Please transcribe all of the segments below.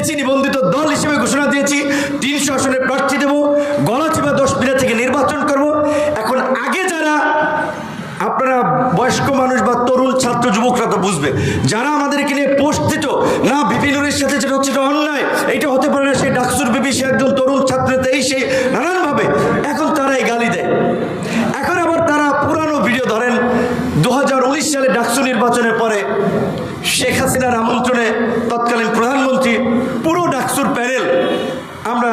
পেয়েছি নিবন্ধিত দল হিসেবে ঘোষণা দিয়েছি। তিনশো আসনে প্রার্থী দেব গলাচিপা দশ মিনিট থেকে নির্বাচন করব। এখন আগে যারা, আপনারা বয়স্ক মানুষ বা তরুণ ছাত্র, যুবকরা তো বুঝবে, যারা আমাদেরকে নিয়ে পোস্ট দিত না বিপিনুরের সাথে যেটা হচ্ছে এটা অন্যায়, এটা হতে পারে না, সেই ডাকসুর বিপি সে একজন তরুণ ছাত্র এই সেই নানানভাবে, এখন তারাই গালি দেয়। এখন আবার তারা পুরানো ভিডিও ধরেন দু হাজার উনিশ সালে ডাকসু নির্বাচনের পরে শেখ হাসিনার আমন্ত্রণে তৎকালীন প্রধানমন্ত্রী পুরো ডাকসুর প্যানেল আমরা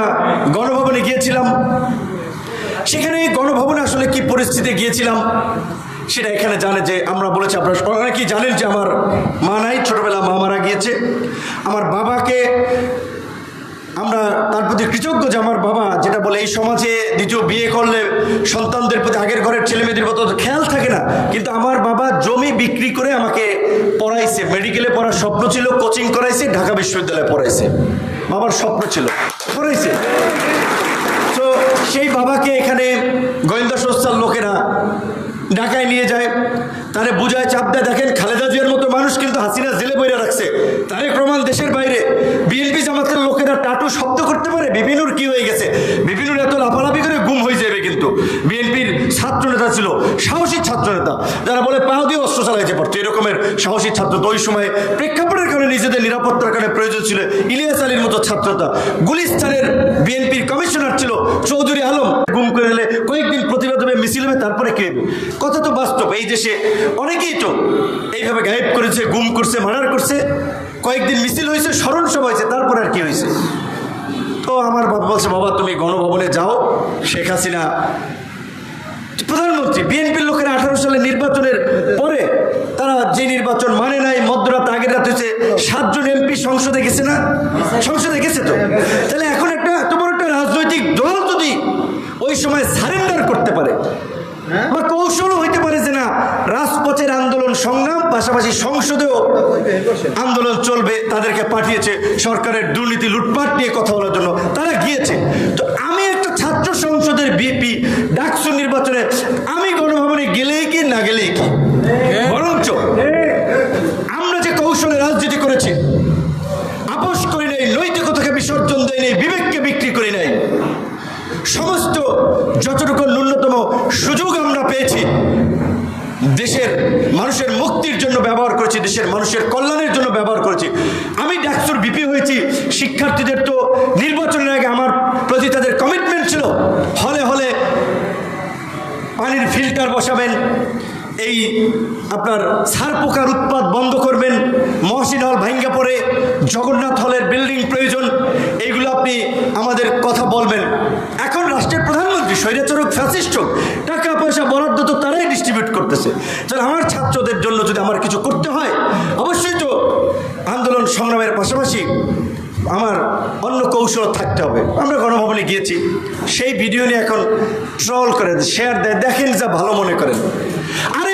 গণভবনে গিয়েছিলাম। সেখানে গণভবনে আসলে কি পরিস্থিতি গিয়েছিলাম, সেটা এখানে জানে যে আমরা বলেছি, আপনারা অনেকেই জানেন যে আমার মা নাই ছোটবেলা মা মারা গিয়েছে। আমার বাবাকে আমরা তার প্রতি কৃতজ্ঞ যে আমার বাবা যেটা বলে, এই সমাজে দ্বিতীয় বিয়ে করলে সন্তানদের প্রতি আগের ঘরের ছেলে মেয়েদের মতো খেয়াল থাকে না। কিন্তু আমার বাবা জমি বিক্রি করে আমাকে পড়াইছে। মেডিকেলে পড়ার স্বপ্ন ছিল, কোচিং করাইছে, ঢাকা বিশ্ববিদ্যালয়ে পড়াইছে। বাবার স্বপ্ন ছিল, পড়াইছে। তো সেই বাবাকে এখানে গোয়েন্দা সংস্থার লোকেরা ঢাকায় নিয়ে যায়। তারে বুঝায় চাপ দেয় দেখেন খালেদা জিয়ার মতো মানুষ কিন্তু হাসিনা জেলে বইরা রাখছে। তারে প্রমাণ দেশের বাইরে। বিএনপি টাটু শব্দ করতে পারে, বিপিনুর কি হয়ে গেছে? বিপিনুর এত লাফালাফি করে গুম হয়ে যাবে কিন্তু। বিএনপির ছাত্র নেতা ছিল, সাহসী ছাত্র নেতা যারা বলে, পাও দিয়ে অস্ত্র চালাইতে পারতো। এরকমের সাহসী ছাত্র তো ওই সময় প্রেক্ষাপটের কারণে নিজেদের নিরাপত্তার কারণে প্রয়োজন ছিল ইলিয়াস আলীর মতো ছাত্রতা। গুলিস্তানের বিএনপির কমিশনার ছিল চৌধুরী আলম। গুম করে এলে কয়েকদিন প্রতিবাদ হবে, মিছিল হবে, তারপরে কে? কথা তো বাস্তব, এই দেশে অনেকেই তো এইভাবে গায়েব করেছে, গুম করছে, মার্ডার করছে। কয়েকদিন মিছিল হয়েছে, স্মরণ সভা হয়েছে, তারপর আর কি হয়েছে? তো আমার বাবা বলছে, বাবা, তুমি গণভবনে যাও। শেখ হাসিনা, প্রধানমন্ত্রী, বিএনপির লোকেরা আঠারো সালে নির্বাচনের পরে, তারা যে নির্বাচন মানে নাই, মধ্যরাত আগের রাত হয়েছে, সাতজন এমপি সংসদে গেছে না? সংসদে গেছে তো? তাহলে এখন একটা এত বড় একটা রাজনৈতিক দল যদি ওই সময় সারেন্ডার করতে পারে, বা কৌশলও হইতে পারে যে না, রাজপথের আন্দোলন সংগ্রাম পাশাপাশি সংসদেও আন্দোলন চলবে, তাদেরকে পাঠিয়েছে সরকারের দুর্নীতি লুটপাট নিয়ে কথা বলার জন্য। তারা গিয়েছে। তো আমি একটা ছাত্র সংসদের বিপি ডাকসু নির্বাচনে আমি গণভবনে গেলেই কি, না গেলেই কি? বরঞ্চ আমরা যে কৌশলে রাজনীতি করেছি, আপোষ করি নাই, নৈতিকতাকে বিসর্জন দেয় নাই, বিবেককে বিক্রি করি নাই, সমস্ত যতটুকু দেশের মানুষের মুক্তির জন্য ব্যবহার করেছি, দেশের মানুষের কল্যাণের জন্য ব্যবহার করেছি। আমি ডাকসুর বিপি হয়েছি, শিক্ষার্থীদের তো নির্বাচনের আগে আমার প্রতি তাদের কমিটমেন্ট ছিল। হলে হলে পানির ফিল্টার বসাবেন, এই আপনার সার পোকার উৎপাদ বন্ধ করবেন, মহসিন হল ভাঙ্গা পড়ে, জগন্নাথ হলের বিল্ডিং প্রয়োজন, এইগুলো আপনি আমাদের কথা বলবেন। এখন রাষ্ট্রের প্রধানমন্ত্রী স্বৈরাচারক ফ্যাসিস্ট করতেছে। তাহলে আমার ছাত্রদের জন্য যদি আমার কিছু করতে হয়, অবশ্যই তো আন্দোলন সংগ্রামের পাশাপাশি আমার অন্য কৌশল থাকতে হবে। আমরা গণভবনে গিয়েছি, সেই ভিডিও নিয়ে এখন ট্রল করে শেয়ার দেয়, দেখেন যা ভালো মনে করেন। আরে